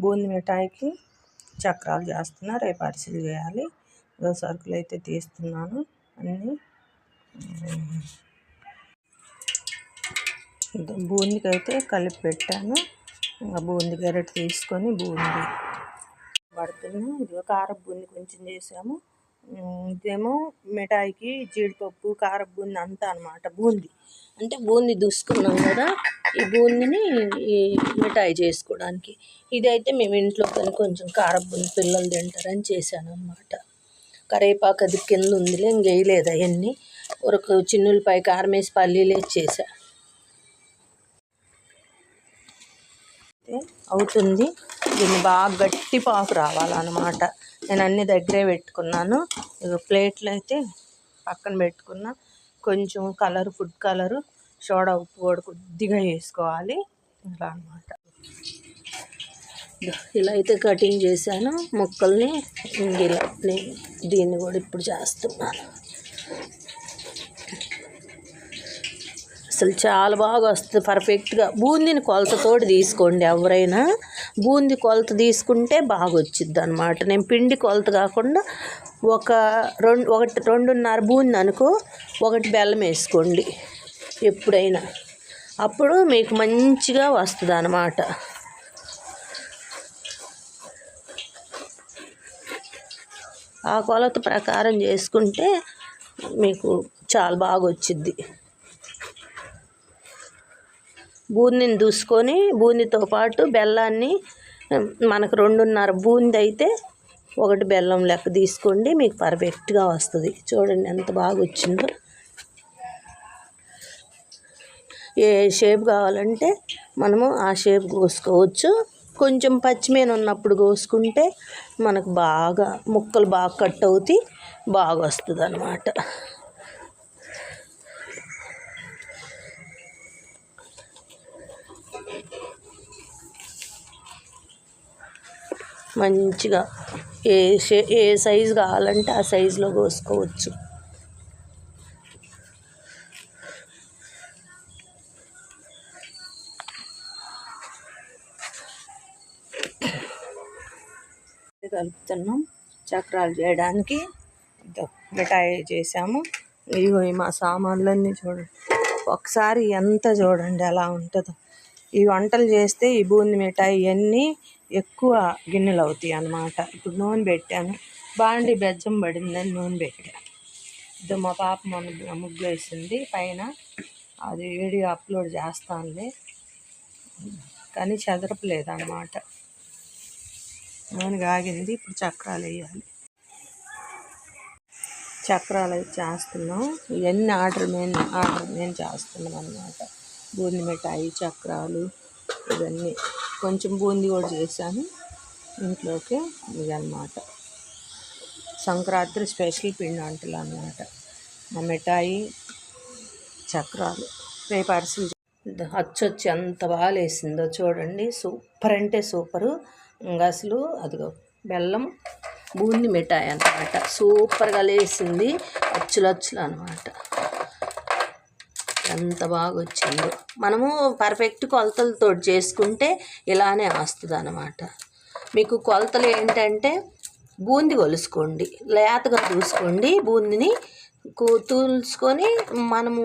బూంది మిఠాయికి చక్రాలు చేస్తున్నా. రేపు అరిసెలు చేయాలి. సరుకులు అయితే తీస్తున్నాను. అన్నీ. బూందికి అయితే కలిపి పెట్టాను. ఇంకా బూంది గరెట్ తీసుకొని బూంది. పడుతున్నాం. ఇది కారం బూంది కొంచెం చేసాము. ఇదేమో మిఠాయికి జీడిపప్పు కార బూందీ అంతా అనమాట బూందీ. అంటే బూందీ దూసుకున్నాం కదా ఈ బూందీని ఈ మిఠాయి చేసుకోవడానికి. ఇదైతే మేము ఇంట్లో కానీ కొంచెం కార బూంది పిల్లలు తింటారని చేశాను అనమాట కరేపాకు అది కింద ఉందిలే ఇంకేయలేదు అవన్నీ. ఒక చిన్నులపై కారం వేసి పల్లీలు చేశా. అవుతుంది. దీన్ని బాగా గట్టి పాకు రావాలన్నమాట. నేను అన్ని దగ్గరే పెట్టుకున్నాను. ప్లేట్లు అయితే పక్కన పెట్టుకున్నా. కొంచెం కలర్ ఫుడ్ కలరు సోడా ఉప్పు కూడా కొద్దిగా వేసుకోవాలి. ఇలా అనమాట ఇలా అయితే కటింగ్ చేశాను. ముక్కల్ని ఇలా నేను దీన్ని కూడా ఇప్పుడు చేస్తున్నాను. అసలు చాలా బాగా వస్తుంది పర్ఫెక్ట్గా బూందీని కొలతతోటి తీసుకోండి ఎవరైనా. బూందీ కొలత తీసుకుంటే బాగా వచ్చిద్ది అనమాట నేను పిండి కొలత కాకుండా ఒక రెండు ఒకటి రెండున్నర బూంది అనుకో ఒకటి బెల్లం వేసుకోండి ఎప్పుడైనా. అప్పుడు మీకు మంచిగా వస్తుంది అన్నమాట ఆ కొలత ప్రకారం చేసుకుంటే మీకు చాలా బాగా వచ్చిద్ది బూందిని దూసుకొని బూందితో పాటు బెల్లాన్ని మనకు రెండున్నర బూంది అయితే ఒకటి బెల్లం లెక్క తీసుకోండి మీకు పర్ఫెక్ట్గా వస్తుంది. చూడండి ఎంత బాగా వచ్చిందో. ఏ షేప్ కావాలంటే మనము ఆ షేప్ కోసుకోవచ్చు. కొంచెం పచ్చిమీన ఉన్నప్పుడు కోసుకుంటే మనకు బాగా ముక్కలు బాగా కట్ అవుతాయి బాగా వస్తుంది అన్నమాట మంచిగా ఏ షే ఏ సైజు కావాలంటే ఆ సైజులో కోసుకోవచ్చు. కలుపుతున్నాం. చక్రాలు చేయడానికి మిఠాయి చేసాము. ఇగో మా సామాన్లన్నీ చూడండి. ఒకసారి ఎంత చూడండి ఎలా ఉంటుందో. ఈ వంటలు చేస్తే ఈ బూంది మిఠాయి ఇవన్నీ ఎక్కువ గిన్నెలు అవుతాయి అన్నమాట. ఇప్పుడు నూనె పెట్టాను. బాండి బెజ్జం పడిందని నూనె పెట్టాను ఇది మా పాప మన ముగ్గు వేసింది. పైన అది వీడియో అప్లోడ్ చేస్తానులే కానీ చెదరపలేదు అన్నమాట. నూనె కాగింది. ఇప్పుడు చక్రాలు వేయాలి. చక్రాలు అయితే చేస్తున్నాం. ఇవన్నీ ఆర్డర్ మేము ఆర్డర్ మేము చేస్తున్నాం అనమాట బూంది మిఠాయి చక్రాలు ఇవన్నీ కొంచెం బూందీ కూడా చేశాను ఇంట్లోకి ఇదన్నమాట. సంక్రాంతి స్పెషల్ పిండి వంటలు అన్నమాట. మా మిఠాయి చక్రాలు రేపు అరిసెలు అచ్చొచ్చి ఎంత బాగా వేసిందో చూడండి. సూపర్ అంటే సూపరు. ఇంకా అసలు అదిగో బెల్లం బూంది మిఠాయి అనమాట సూపర్గా లేసింది. అచ్చులు అచ్చులు అనమాట ఎంత బాగా వచ్చిందో మనము పర్ఫెక్ట్ కొలతలతో చేసుకుంటే ఇలానే వస్తుంది అనమాట మీకు కొలతలు ఏంటంటే బూంది కొలుసుకోండి. లేతగా చూసుకోండి. బూందిని తూల్చుకొని మనము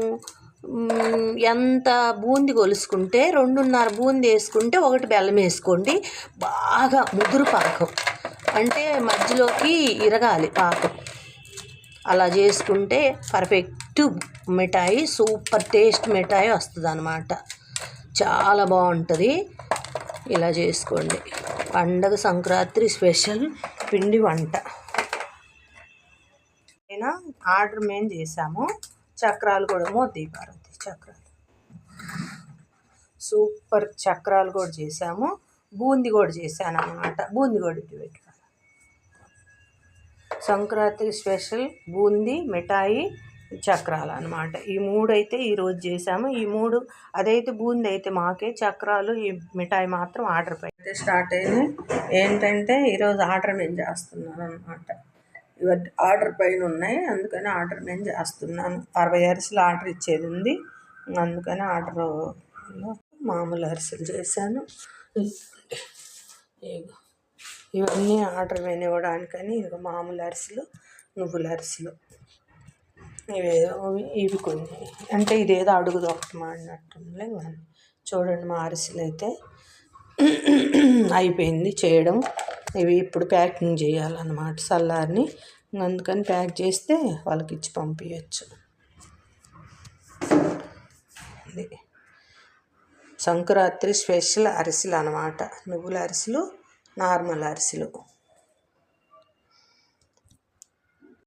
ఎంత బూంది కొలుసుకుంటే రెండున్నర బూంది వేసుకుంటే ఒకటి బెల్లం వేసుకోండి. బాగా ముదురు పాకం. అంటే మధ్యలోకి ఇరగాలి పాకం. అలా చేసుకుంటే పర్ఫెక్ట్ మిఠాయి సూపర్ టేస్ట్ మిఠాయి వస్తుంది అనమాట చాలా బాగుంటుంది. ఇలా చేసుకోండి. పండగ సంక్రాంతి స్పెషల్ పిండి వంట. అయినా ఆర్డర్ మేము చేసాము. చక్రాలు కూడా మోతీ పార్వతి చక్రాలు. సూపర్ చక్రాలు కూడా చేసాము. బూంది కూడా చేశాను అనమాట బూంది కూడా ఇటు పెట్టుకోవాలి సంక్రాంతి స్పెషల్ బూందీ మిఠాయి చక్రాలు అనమాట ఈ మూడు అయితే ఈరోజు చేసాము ఈ మూడు అదైతే బూంది అయితే మాకే చక్రాలు ఈ మిఠాయి మాత్రం ఆర్డర్ పై అయితే స్టార్ట్ అయింది. ఏంటంటే ఈరోజు ఆర్డర్ నేను చేస్తున్నాను అనమాట ఇవన్నీ ఆర్డర్ పైన ఉన్నాయి. అందుకని ఆర్డర్ నేను చేస్తున్నాను. అరవై అరిసెలు ఆర్డర్ ఇచ్చేది ఉంది. అందుకని ఆర్డర్ మామూలు అరిసెలు చేశాను. ఇవన్నీ ఆర్డర్ వినివ్వడానికని ఇది మామూలు అరిసెలు నువ్వుల అరిసెలు. ఇవేదో ఇవి కొన్ని. అంటే ఇదేదో అడుగుదో ఒకటి మాడినట్టుందిలే కానీ చూడండి మా అరిసెలు అయితే అయిపోయింది చేయడం. ఇవి ఇప్పుడు ప్యాకింగ్ చేయాలన్నమాట సల్లారిని. అందుకని ప్యాక్ చేస్తే వాళ్ళకి ఇచ్చి పంపించచ్చు సంక్రాంతి స్పెషల్ అరిసెలు అనమాట నువ్వుల అరిసెలు నార్మల్ అరిసెలు